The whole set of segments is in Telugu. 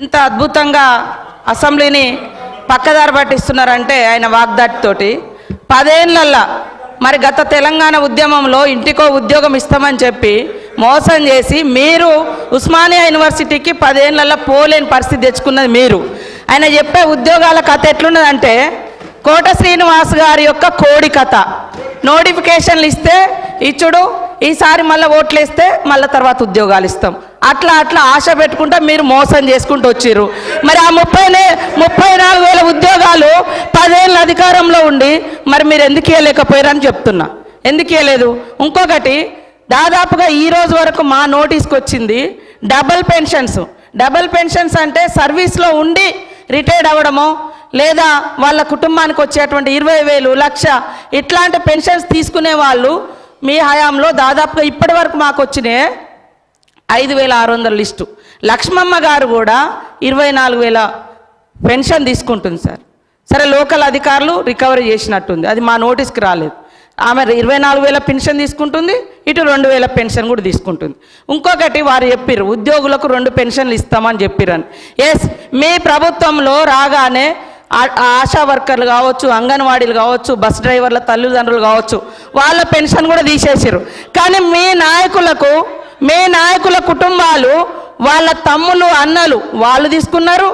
ఇంత అద్భుతంగా అసెంబ్లీని పక్కదారి పట్టిస్తున్నారంటే ఆయన వాగ్దాటితోటి పదేళ్ళల్లా మరి గత తెలంగాణ ఉద్యమంలో ఇంటికో ఉద్యోగం ఇస్తామని చెప్పి మోసం చేసి మీరు ఉస్మానియా యూనివర్సిటీకి పదేళ్ళలో పోలేని పరిస్థితి తెచ్చుకున్నది మీరు. ఆయన చెప్పే ఉద్యోగాల కథ ఎట్లున్నదంటే కోట శ్రీనివాస్ గారి యొక్క కోడి కథ. నోటిఫికేషన్లు ఇస్తే ఇచ్చుడు ఈసారి మళ్ళీ ఓట్లు వేస్తే మళ్ళీ తర్వాత ఉద్యోగాలు ఇస్తాం. అట్లా అట్లా ఆశ పెట్టుకుంటా మీరు మోసం చేసుకుంటూ వచ్చిర్రు. మరి ఆ ముప్పై ముప్పై నాలుగు వేల ఉద్యోగాలు పదేళ్ళ అధికారంలో ఉండి మరి మీరు ఎందుకు ఇవ్వలేకపోయారని చెప్తున్నా. ఎందుకు ఇవ్వలేదు ఇంకొకటి దాదాపుగా ఈ రోజు వరకు మా నోటీస్కి వచ్చింది డబల్ పెన్షన్స్. డబల్ పెన్షన్స్ అంటే సర్వీస్లో ఉండి రిటైర్డ్ అవ్వడమో లేదా వాళ్ళ కుటుంబానికి వచ్చేటువంటి ఇరవై వేలు లక్ష ఇట్లాంటి పెన్షన్స్ తీసుకునే వాళ్ళు మీ హయాంలో దాదాపుగా ఇప్పటి వరకు మాకు వచ్చినాయి. ఐదు వేల ఆరు వందల లిస్టు. లక్ష్మమ్మ గారు కూడా ఇరవై నాలుగు వేల పెన్షన్ తీసుకుంటుంది సార్. సరే లోకల్ అధికారులు రికవరీ చేసినట్టుంది. అది మా నోటీస్కి రాలేదు. ఆమె ఇరవై నాలుగు వేల పెన్షన్ తీసుకుంటుంది ఇటు రెండు వేల పెన్షన్ కూడా తీసుకుంటుంది. ఇంకొకటి వారు చెప్పిర్రు ఉద్యోగులకు రెండు పెన్షన్లు ఇస్తామని చెప్పిరని ఎస్ మీ ప్రభుత్వంలో రాగానే ఆ- ఆశా వర్కర్లు కావచ్చు అంగన్వాడీలు కావచ్చు బస్ డ్రైవర్ల తల్లిదండ్రులు కావచ్చు వాళ్ళ పెన్షన్ కూడా తీసేసారు కానీ మీ నాయకులకు మీ నాయకుల కుటుంబాలు వాళ్ళ తమ్ములు అన్నలు వాళ్ళు తీసుకున్నారు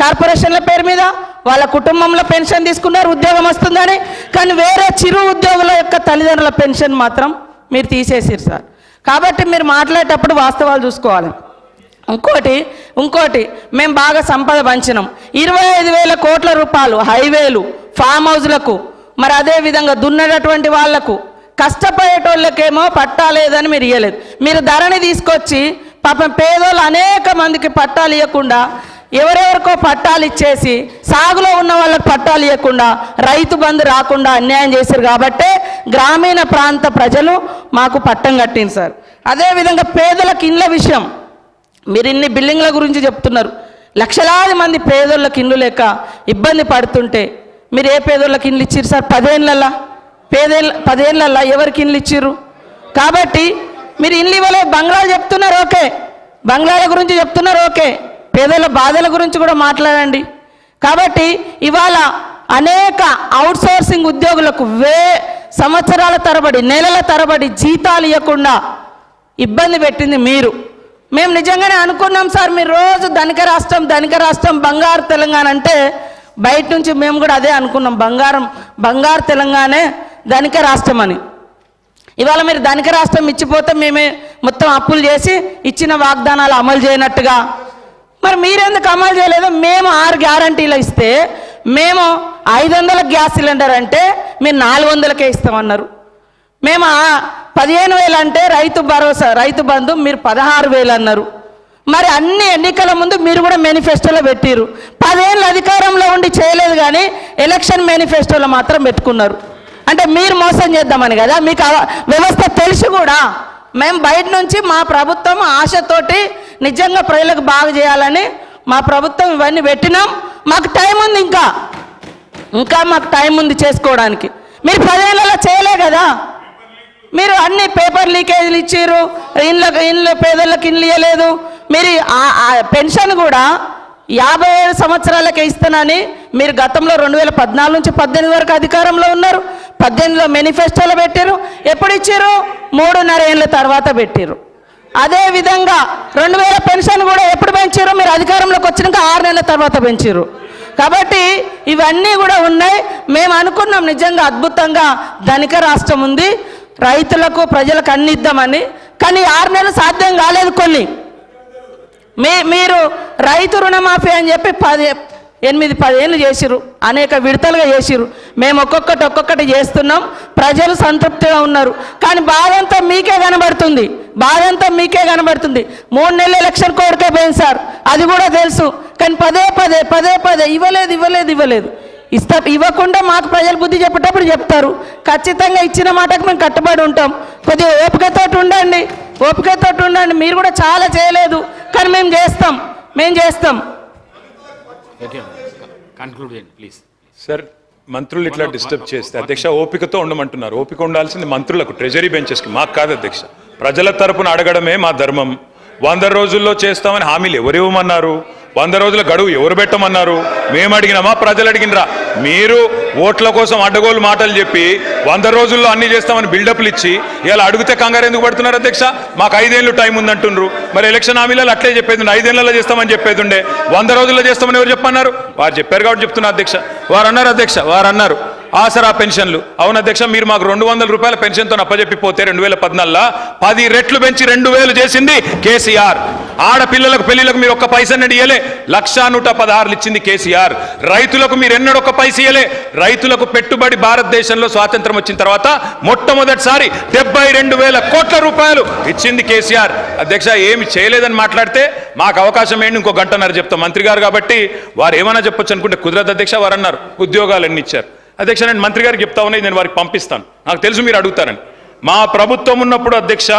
కార్పొరేషన్ల పేరు మీద వాళ్ళ కుటుంబంలో పెన్షన్ తీసుకున్నారు ఉద్యోగం వస్తుందని. కానీ వేరే చిరు ఉద్యోగుల యొక్క తల్లిదండ్రుల పెన్షన్ మాత్రం మీరు తీసేసారు సార్. కాబట్టి మీరు మాట్లాడేటప్పుడు వాస్తవాలు చూసుకోవాలి. ఇంకోటి ఇంకోటి మేము బాగా సంపద పంచినాం. ఇరవై ఐదు వేల కోట్ల రూపాయలు హైవేలు ఫామ్ హౌస్లకు మరి అదే విధంగా వాళ్ళకు కష్టపడేటోళ్ళకేమో పట్టాలేదని మీరు ఇవ్వలేదు మీరు ధరని తీసుకొచ్చి పాపం పేదోళ్ళు అనేక మందికి పట్టాలు ఇవ్వకుండా ఎవరెవరికో పట్టాలు ఇచ్చేసి సాగులో ఉన్న వాళ్ళకి పట్టాలు ఇవ్వకుండా రైతు బంధు రాకుండా అన్యాయం చేశారు కాబట్టే గ్రామీణ ప్రాంత ప్రజలు మాకు పట్టం కట్టింది సార్. అదేవిధంగా పేదలకు ఇండ్ల విషయం. మీరు ఇన్ని బిల్డింగ్ల గురించి చెప్తున్నారు. లక్షలాది మంది పేదోళ్ళకి ఇండ్లు లేక ఇబ్బంది పడుతుంటే మీరు ఏ పేదోళ్ళకి ఇండ్లు ఇచ్చారు సార్? పదేళ్ళల్లా పేదేళ్ళ పదేళ్ళల్లో ఎవరికి ఇల్లు ఇచ్చిర్రు? కాబట్టి మీరు ఇల్లు ఇవ్వలేదు బంగ్లాలు చెప్తున్నారు ఓకే. బంగ్లాల గురించి చెప్తున్నారు ఓకే. పేదల బాధల గురించి కూడా మాట్లాడండి. కాబట్టి ఇవాళ అనేక అవుట్సోర్సింగ్ ఉద్యోగులకు వే సంవత్సరాల తరబడి నెలల తరబడి జీతాలు ఇవ్వకుండా ఇబ్బంది పెట్టింది మీరు. మేము నిజంగానే అనుకున్నాం సార్ మీరు రోజు ధనిక రాష్ట్రం ధనిక రాష్ట్రం బంగారు తెలంగాణ అంటే బయట నుంచి మేము కూడా అదే అనుకున్నాం. బంగారం బంగారు తెలంగాణే ధనిక రాష్ట్రం అని. ఇవాళ మీరు ధనిక రాష్ట్రం ఇచ్చిపోతే మేమే మొత్తం అప్పులు చేసి ఇచ్చిన వాగ్దానాలు అమలు చేయనట్టుగా. మరి మీరెందుకు అమలు చేయలేదు? మేము ఆరు గ్యారంటీలు ఇస్తే మేము ఐదు వందల గ్యాస్ సిలిండర్ అంటే మీరు నాలుగు వందలకే ఇస్తామన్నారు. మేము పదిహేను వేలు అంటే రైతు భరోసా రైతు బంధు మీరు పదహారు వేలు అన్నారు. మరి అన్ని ఎన్నికల ముందు మీరు కూడా మేనిఫెస్టోలో పెట్టిరు పదేళ్ళు అధికారంలో ఉండి చేయలేదు కానీ ఎలక్షన్ మేనిఫెస్టోలో మాత్రం పెట్టుకున్నారు. అంటే మీరు మోసం చేద్దామని కదా మీకు వ్యవస్థ తెలిసి కూడా. మేము బయట నుంచి మా ప్రభుత్వం ఆశతోటి నిజంగా ప్రజలకు బాగా చేయాలని మా ప్రభుత్వం ఇవన్నీ పెట్టినాం. మాకు టైం ఉంది ఇంకా. ఇంకా మాకు టైం ఉంది చేసుకోవడానికి. మీరు పదేళ్ళలో చేయలే కదా. మీరు అన్ని పేపర్ లీకేజీలు ఇచ్చారు ఇండ్ల ఇండ్ల పేదలకు ఇండ్లు ఇవ్వలేదు మీరు ఆ- పెన్షన్ కూడా యాభై ఏడు సంవత్సరాలకే ఇస్తానని మీరు గతంలో రెండు వేల పద్నాలుగు నుంచి పద్దెనిమిది వరకు అధికారంలో ఉన్నారు. పద్దెనిమిదిలో మేనిఫెస్టోలో పెట్టారు ఎప్పుడు ఇచ్చారు మూడున్నర ఏళ్ళ తర్వాత పెట్టారు అదే విధంగా రెండు వేల పెన్షన్ కూడా ఎప్పుడు పెంచారు మీరు అధికారంలోకి వచ్చినాక ఆరు నెలల తర్వాత పెంచారు కాబట్టి ఇవన్నీ కూడా ఉన్నాయి. మేము అనుకున్నాం నిజంగా అద్భుతంగా ధనిక రాష్ట్రం ఉంది. రైతులకు ప్రజలకు అన్ని ఇద్దామని కానీ ఆరు నెలలు సాధ్యం కాలేదు కొన్ని. మీ మీరు రైతు రుణమాఫీ అని చెప్పి పది ఎనిమిది పదేళ్ళు చేసిరు అనేక విడతలుగా చేసిరు మేము ఒక్కొక్కటి ఒక్కొక్కటి చేస్తున్నాం. ప్రజలు సంతృప్తిగా ఉన్నారు. కానీ బాధంతా మీకే కనబడుతుంది. బాధంతా మీకే కనబడుతుంది. మూడు నెలల ఎలక్షన్ కోరికే పోయింది సార్. అది కూడా తెలుసు. కానీ పదే పదే పదే పదే ఇవ్వలేదు ఇవ్వలేదు ఇవ్వలేదు. ఇస్తా ఇవ్వకుండా మాకు ప్రజలు బుద్ధి చెప్పేటప్పుడు చెప్తారు. ఖచ్చితంగా ఇచ్చిన మాటకు మేము కట్టుబడి ఉంటాం. కొద్దిగా ఓపికతోటి ఉండండి. ఓపికతోటి ఉండండి. మీరు కూడా చాలా చేయలేదు. కానీ మేము చేస్తాం. మేము చేస్తాం. కన్క్లూడ్ చేయండి ప్లీజ్ సార్ మంత్రులు ఇట్లా డిస్టర్బ్ చేస్తే అధ్యక్ష ఓపికతో ఉండమంటున్నారు. ఓపిక ఉండాల్సింది మంత్రులకు ట్రెజరీ బెంచెస్కి మాకు కాదు అధ్యక్ష. ప్రజల తరపున అడగడమే మా ధర్మం. వంద రోజుల్లో చేస్తామని హామీలు ఎవరు ఇవ్వమన్నారు? వంద రోజుల గడువు ఎవరు పెట్టమన్నారు? మేము అడిగినామా? ప్రజలు అడిగినరా? మీరు ఓట్ల కోసం అడ్డగోలు మాటలు చెప్పి వంద రోజుల్లో అన్ని చేస్తామని బిల్డప్లు ఇచ్చి ఇలా అడిగితే కంగారు ఎందుకు పడుతున్నారు అధ్యక్ష? మాకు ఐదేళ్ళు టైం ఉందంటుండ్రు. మరి ఎలక్షన్ హామీలలో అట్లే చెప్పేది ఐదేళ్ళలో చేస్తామని చెప్పేది ఉండే. వంద రోజుల్లో చేస్తామని ఎవరు చెప్పన్నారు వారు చెప్పారు కాబట్టి చెప్తున్నారు అధ్యక్ష. వారు అన్నారు అధ్యక్ష. వారు అన్నారు. ఆసరా పెన్షన్లు. అవును అధ్యక్ష మీరు మాకు రెండు వందల రూపాయల పెన్షన్తో అప్పజెప్పిపోతే రెండు వేల పద్నాలుగులో? పది రెట్లు పెంచి రెండు వేలు చేసింది కేసీఆర్. ఆడపిల్లలకు పెళ్ళిలకు మీరు ఒక్క పైసన్నది ఇయ్యలే. లక్షా నూట పదహారులు ఇచ్చింది కేసీఆర్. రైతులకు మీరు ఎన్నడొక్క పైస ఇయ్యలే. రైతులకు పెట్టుబడి భారతదేశంలో స్వాతంత్రం వచ్చిన తర్వాత మొట్టమొదటిసారి డెబ్బై రెండు వేల కోట్ల రూపాయలు ఇచ్చింది కేసీఆర్. అధ్యక్ష ఏమి చేయలేదని మాట్లాడితే మాకు అవకాశం ఏంటి? ఇంకో గంటన్నర చెప్తాం. మంత్రి గారు కాబట్టి వారు ఏమైనా చెప్పొచ్చు అనుకుంటే కుదరదు అధ్యక్ష వారు అన్నారు ఉద్యోగాలు ఎన్ని ఇచ్చారు? అధ్యక్ష నేను మంత్రి గారికి చెప్తా ఉన్నాయి నేను వారికి పంపిస్తాను. నాకు తెలుసు మీరు అడుగుతారని. మా ప్రభుత్వం ఉన్నప్పుడు అధ్యక్ష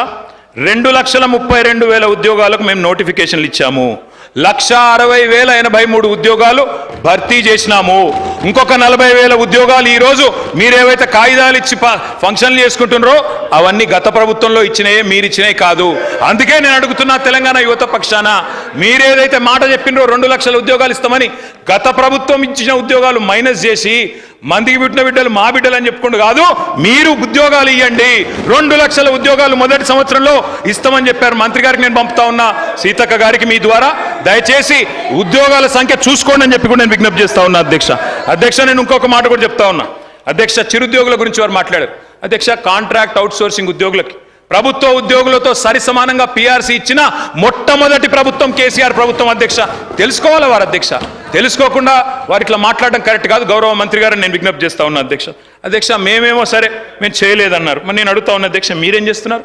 రెండు లక్షల ముప్పై రెండు వేల ఉద్యోగాలకు మేము నోటిఫికేషన్లు ఇచ్చాము. లక్ష అరవై వేల ఎనభై మూడు ఉద్యోగాలు భర్తీ చేసినాము. ఇంకొక నలభై వేల ఉద్యోగాలు ఈరోజు మీరేవైతే కాగితాలు ఇచ్చి ప- ఫంక్షన్లు చేసుకుంటున్నారో అవన్నీ గత ప్రభుత్వంలో ఇచ్చినాయే మీరు ఇచ్చినాయి కాదు. అందుకే నేను అడుగుతున్నా తెలంగాణ యువత పక్షాన మీరేదైతే మాట చెప్పినరో రెండు లక్షల ఉద్యోగాలు ఇస్తామని గత ప్రభుత్వం ఇచ్చిన ఉద్యోగాలు మైనస్ చేసి మందికి పుట్టిన బిడ్డలు మా బిడ్డలు అని చెప్పుకుంటూ కాదు మీరు ఉద్యోగాలు ఇవ్వండి రెండు లక్షల ఉద్యోగాలు మొదటి సంవత్సరంలో ఇస్తామని చెప్పారు మంత్రి గారికి నేను పంపుతా ఉన్నా. సీతక్క గారికి మీ ద్వారా. దయచేసి ఉద్యోగాల సంఖ్య చూసుకోండి అని చెప్పి కూడా నేను విజ్ఞప్తి చేస్తా ఉన్నా అధ్యక్ష. అధ్యక్ష నేను ఇంకొక మాట కూడా చెప్తా ఉన్నా. అధ్యక్ష చిరుద్యోగుల గురించి వారు మాట్లాడారు. అధ్యక్ష కాంట్రాక్ట్ అవుట్సోర్సింగ్ ఉద్యోగులకి. ప్రభుత్వ ఉద్యోగులతో సరి సమానంగా పిఆర్సీ ఇచ్చిన మొట్టమొదటి ప్రభుత్వం కేసీఆర్ ప్రభుత్వం అధ్యక్ష. తెలుసుకోవాలి వారు అధ్యక్ష? తెలుసుకోకుండా వారు ఇట్లా మాట్లాడడం కరెక్ట్ కాదు. గౌరవ మంత్రి గారు నేను విజ్ఞప్తి చేస్తా ఉన్నా అధ్యక్ష. అధ్యక్ష మేమేమో సరే మేము చేయలేదన్నారు. మరి నేను అడుగుతా ఉన్నా అధ్యక్ష మీరేం చేస్తున్నారు?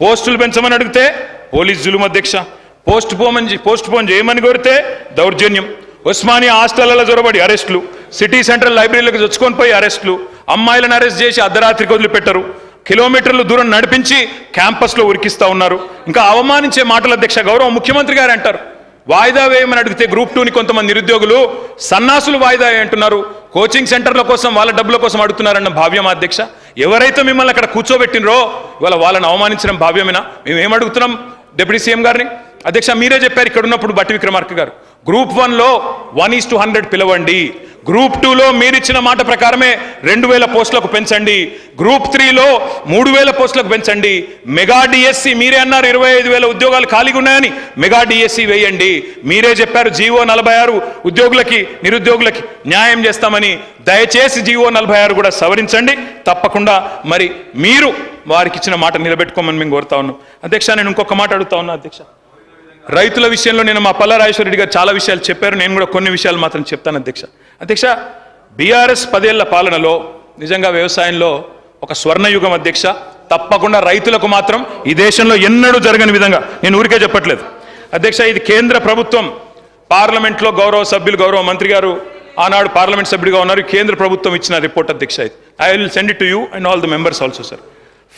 పోస్టులు పెంచమని అడిగితే పోలీస్ జులుం అధ్యక్ష. పోస్ట్ పోమని పోస్ట్ పోన్ చేయమని కోరితే దౌర్జన్యం. ఉస్మానియా హాస్టళ్ళలో జొరబడి అరెస్టులు. సిటీ సెంట్రల్ లైబ్రరీలకు చొచ్చుకొని పోయి అరెస్టులు. అమ్మాయిలను అరెస్ట్ చేసి అర్ధరాత్రికి వదిలిపెట్టరు. కిలోమీటర్లు దూరం నడిపించి క్యాంపస్లో ఉరికిస్తా ఉన్నారు. ఇంకా అవమానించే మాటల అధ్యక్ష గౌరవ ముఖ్యమంత్రి గారు అంటారు. వాయిదా వేయమని అడిగితే గ్రూప్ టూని కొంతమంది నిరుద్యోగులు సన్నాసులు వాయిదా అంటున్నారు. కోచింగ్ సెంటర్ల కోసం వాళ్ళ డబ్బుల కోసం అడుగుతున్నారన్న భావ్యం అధ్యక్ష? ఎవరైతే మిమ్మల్ని అక్కడ కూర్చోబెట్టినరో ఇవాళ వాళ్ళని అవమానించడం భావ్యమేనా? మేము ఏం అడుగుతున్నాం డిప్యూటీ సీఎం గారిని? అధ్యక్ష మీరే చెప్పారు ఇక్కడ ఉన్నప్పుడు బట్టి విక్రమార్క గారు గ్రూప్ వన్లో వన్ ఈస్ టు హండ్రెడ్ పిలవండి. గ్రూప్ టూలో మీరిచ్చిన మాట ప్రకారమే రెండు వేల పోస్టులకు పెంచండి. గ్రూప్ త్రీలో మూడు వేల పోస్టులకు పెంచండి. మెగా డిఎస్సి మీరే అన్నారు ఇరవై ఐదు వేల ఉద్యోగాలు ఖాళీగా ఉన్నాయని. మెగా డిఎస్సి వేయండి. మీరే చెప్పారు జీవో నలభై ఆరు ఉద్యోగులకి నిరుద్యోగులకి న్యాయం చేస్తామని. దయచేసి జీవో నలభై ఆరు కూడా సవరించండి. తప్పకుండా మరి మీరు వారికి ఇచ్చిన మాట నిలబెట్టుకోమని మేము కోరుతా ఉన్నాం. అధ్యక్ష నేను ఇంకొక మాట అడుగుతా ఉన్నా అధ్యక్ష. రైతుల విషయంలో నేను మా పల్ల రెడ్డి గారు చాలా విషయాలు చెప్పారు. నేను కూడా కొన్ని విషయాలు మాత్రం చెప్తాను అధ్యక్ష. అధ్యక్ష బీఆర్ఎస్ పదేళ్ళ పాలనలో నిజంగా వ్యవసాయంలో ఒక స్వర్ణయుగం అధ్యక్ష. తప్పకుండా రైతులకు మాత్రం ఈ దేశంలో ఎన్నడూ జరగని విధంగా నేను ఊరికే చెప్పట్లేదు. అధ్యక్ష ఇది కేంద్ర ప్రభుత్వం. పార్లమెంట్లో గౌరవ సభ్యులు గౌరవ మంత్రి గారు ఆనాడు పార్లమెంట్ సభ్యుడిగా ఉన్నారు. కేంద్ర ప్రభుత్వం ఇచ్చిన రిపోర్ట్ అధ్యక్ష ఇది. I will send it to you and all the members also sir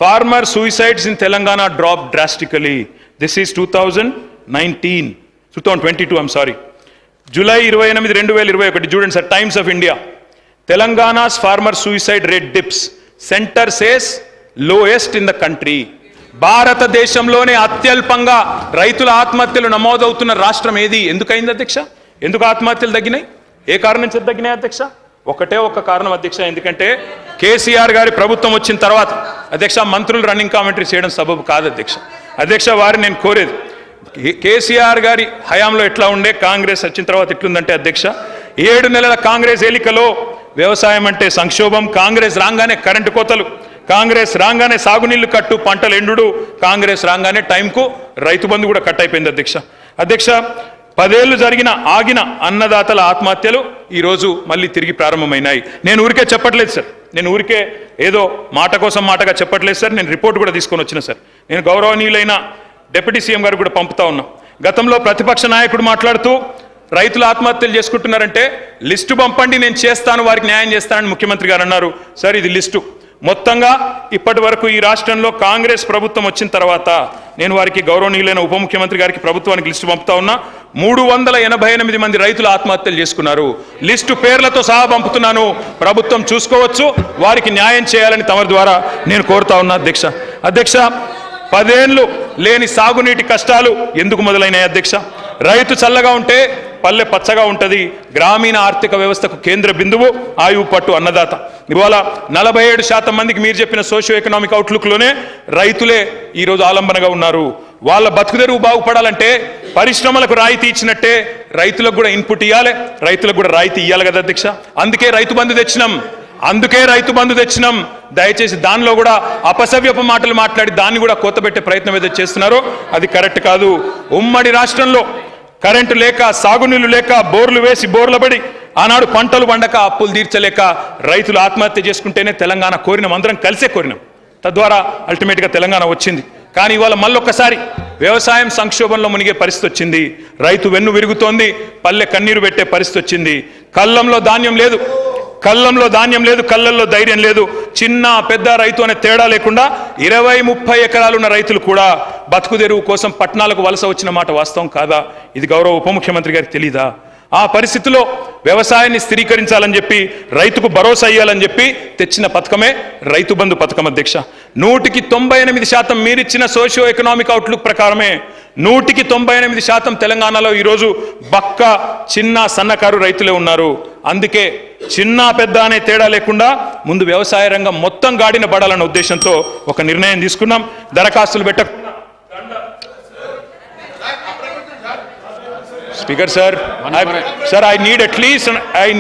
farmer suicides in Telangana drop drastically this is two thousand nineteen two thousand twenty two I'm sorry July ఇరవై ఎనిమిది రెండు వేల ఇరవై ఒకటి. చూడండి sir Times of India Telangana's farmer suicide rate dips center says lowest in the country భారతదేశంలోనే అత్యల్పంగా రైతుల ఆత్మహత్యలు నమోదవుతున్న రాష్ట్రం ఏది? ఎందుకైంది అధ్యక్ష? ఎందుకు ఆత్మహత్యలు తగ్గినాయి? ఏ కారణం చేత తగ్గినాయి అధ్యక్ష? ఒకటే ఒక కారణం అధ్యక్ష ఎందుకంటే కేసీఆర్ గారి ప్రభుత్వం వచ్చిన తర్వాత అధ్యక్ష మంత్రులు రన్నింగ్ కామెంటరీ చేయడం సబబు కాదు అధ్యక్ష. అధ్యక్ష వారిని నేను కోరేది కేసీఆర్ గారి హయాంలో ఎట్లా ఉండే? కాంగ్రెస్ వచ్చిన తర్వాత ఎట్లుందంటే అధ్యక్ష ఏడు నెలల కాంగ్రెస్ ఎలికలో వ్యవసాయం అంటే సంక్షోభం కాంగ్రెస్ రాగానే కరెంటు కోతలు కాంగ్రెస్ రాగానే సాగునీళ్ళు కట్టు పంటలు ఎండుడు కాంగ్రెస్ రాగానే టైంకు రైతు బంధు కూడా కట్ అయిపోయింది అధ్యక్ష. అధ్యక్ష పదేళ్ళు జరిగిన ఆగిన అన్నదాతల ఆత్మహత్యలు ఈరోజు మళ్ళీ తిరిగి ప్రారంభమైనాయి. నేను ఊరికే చెప్పట్లేదు సార్. నేను ఊరికే ఏదో మాట కోసం మాటగా చెప్పట్లేదు సార్. నేను రిపోర్ట్ కూడా తీసుకొని వచ్చిన సార్. నేను గౌరవనీయులైన డిప్యూటీ సీఎం గారు కూడా పంపుతా ఉన్నాం. గతంలో ప్రతిపక్ష నాయకుడు మాట్లాడుతూ రైతులు ఆత్మహత్యలు చేసుకుంటున్నారంటే లిస్టు పంపండి నేను చేస్తాను వారికి న్యాయం చేస్తానని ముఖ్యమంత్రి గారు అన్నారు. సార్ ఇది లిస్టు. మొత్తంగా ఇప్పటి వరకు ఈ రాష్ట్రంలో కాంగ్రెస్ ప్రభుత్వం వచ్చిన తర్వాత నేను వారికి గౌరవనీయులైన ఉప ముఖ్యమంత్రి గారికి ప్రభుత్వానికి లిస్టు పంపుతా ఉన్నా మూడు వందల ఎనభై ఎనిమిది మంది రైతులు ఆత్మహత్యలు చేసుకున్నారు. లిస్టు పేర్లతో సహా పంపుతున్నాను. ప్రభుత్వం చూసుకోవచ్చు వారికి న్యాయం చేయాలని తమరి ద్వారా నేను కోరుతా ఉన్నా అధ్యక్ష. అధ్యక్ష పదేళ్ళు లేని సాగునీటి కష్టాలు ఎందుకు మొదలైనాయి అధ్యక్ష? రైతు చల్లగా ఉంటే పల్లె పచ్చగా ఉంటుంది. గ్రామీణ ఆర్థిక వ్యవస్థకు కేంద్ర బిందువు ఆయువు పట్టు అన్నదాత. ఇవాళ నలభై ఏడు శాతం మందికి మీరు చెప్పిన సోషియో ఎకనామిక్ అవుట్లుక్లోనే రైతులే ఈరోజు ఆలంబనగా ఉన్నారు. వాళ్ళ బతుకుదెరువు బాగుపడాలంటే పరిశ్రమలకు రాయితీ ఇచ్చినట్టే రైతులకు కూడా ఇన్పుట్ ఇవ్వాలి రైతులకు కూడా రాయితీ ఇవ్వాలి కదా అధ్యక్ష? అందుకే రైతు బంధు తెచ్చినాం. అందుకే రైతు బంధు తెచ్చినాం. దయచేసి దానిలో కూడా అపసవ్యపు మాటలు మాట్లాడి దాన్ని కూడా కోతబెట్టే ప్రయత్నం ఏదో చేస్తున్నారో అది కరెక్ట్ కాదు. ఉమ్మడి రాష్ట్రంలో కరెంటు లేక సాగునీళ్ళు లేక బోర్లు వేసి బోర్ల పడి ఆనాడు పంటలు పండక అప్పులు తీర్చలేక రైతులు ఆత్మహత్య చేసుకుంటేనే తెలంగాణ కోరినాం. అందరం కలిసే కోరినాం. తద్వారా అల్టిమేట్గా తెలంగాణ వచ్చింది. కానీ ఇవాళ మళ్ళొక్కసారి వ్యవసాయం సంక్షోభంలో మునిగే పరిస్థితి వచ్చింది. రైతు వెన్ను విరుగుతోంది పల్లె కన్నీరు పెట్టే పరిస్థితి వచ్చింది. కళ్ళంలో ధాన్యం లేదు. కళ్ళంలో ధాన్యం లేదు కళ్ళల్లో ధైర్యం లేదు. చిన్న పెద్ద రైతు అనే తేడా లేకుండా ఇరవై ముప్పై ఎకరాలున్న రైతులు కూడా బతుకు తెరువు కోసం పట్టణాలకు వలస వచ్చిన మాట వాస్తవం కాదా? ఇది గౌరవ ఉప ముఖ్యమంత్రి గారికి తెలీదా? ఆ పరిస్థితిలో వ్యవసాయాన్ని స్థిరీకరించాలని చెప్పి రైతుకు భరోసా ఇవ్వాలని చెప్పి తెచ్చిన పథకమే రైతు బంధు పథకం అధ్యక్ష. నూటికి తొంభై ఎనిమిది శాతం మీరిచ్చిన సోషియో ఎకనామిక్ అవుట్లుక్ ప్రకారమే నూటికి తొంభై ఎనిమిది శాతం తెలంగాణలో ఈరోజు బక్క చిన్న సన్నకారు రైతులే ఉన్నారు. అందుకే చిన్న పెద్ద అనే తేడా లేకుండా ముందు వ్యవసాయ రంగం మొత్తం గాడిన పడాలన్న ఉద్దేశంతో ఒక నిర్ణయం తీసుకున్నాం. దరఖాస్తులు పెట్ట speaker sir sir I need at least I